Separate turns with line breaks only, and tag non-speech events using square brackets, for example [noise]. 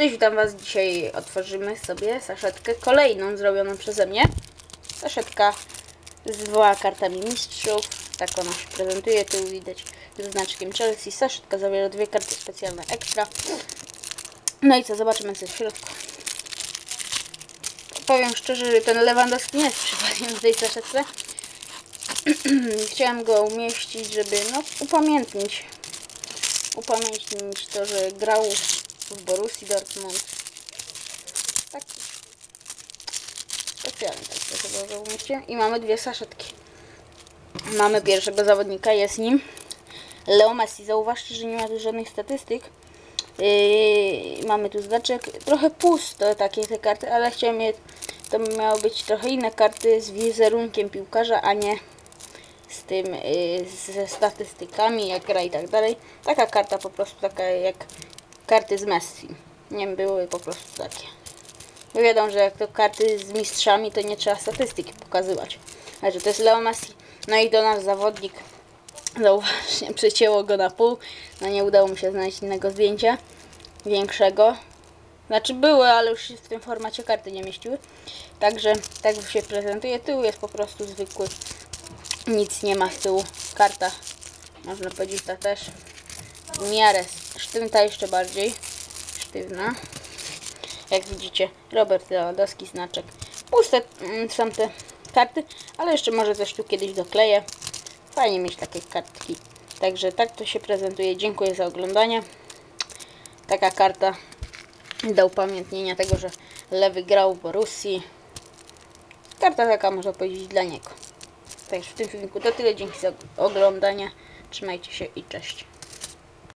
Cześć, witam Was. Dzisiaj otworzymy sobie saszetkę kolejną zrobioną przeze mnie. Saszetka z dwoma kartami mistrzów. Tak ona się prezentuje. Tu widać ze znaczkiem Chelsea. Saszetka zawiera dwie karty specjalne ekstra. No i co, zobaczymy co jest w środku. Powiem szczerze, że ten Lewandowski nie jest [laughs] przypadkiem w tej saszetce. [clears throat] Chciałam go umieścić, żeby no, upamiętnić upamiętnić to, że grał w Borussii Dortmund. Tak. Specjalnie tak to chyba go umieściłem. I mamy dwie saszetki. Mamy pierwszego zawodnika, jest nim Leo Messi. Zauważcie, że nie ma tu żadnych statystyk. Yy, mamy tu znaczek. Trochę pusto takie te karty, ale chciałem je... To miały być trochę inne karty z wizerunkiem piłkarza, a nie z tym, y, ze statystykami, jak gra i tak dalej. Taka karta po prostu taka jak karty z Messi. Nie były po prostu takie. Bo wiadomo, że jak to karty z mistrzami, to nie trzeba statystyki pokazywać. Ale to jest Leo Messi. No i do nas zawodnik. Zauważcie, [laughs] przecięło go na pół. No nie udało mi się znaleźć innego zdjęcia. Większego. Znaczy były, ale już w tym formacie karty nie mieściły. Także tak się prezentuje. Tył jest po prostu zwykły nic nie ma z tyłu. Karta, można powiedzieć, ta też w miarę sztywna jeszcze bardziej. Sztywna. Jak widzicie, Robert Lewandowski znaczek. Puste mm, są te karty, ale jeszcze może coś tu kiedyś dokleję. Fajnie mieć takie kartki. Także tak to się prezentuje. Dziękuję za oglądanie. Taka karta do upamiętnienia tego, że Lewy grał w Borussii. Karta taka, można powiedzieć, dla niego. Także w tym filmiku to tyle. Dzięki za oglądanie. Trzymajcie się i cześć.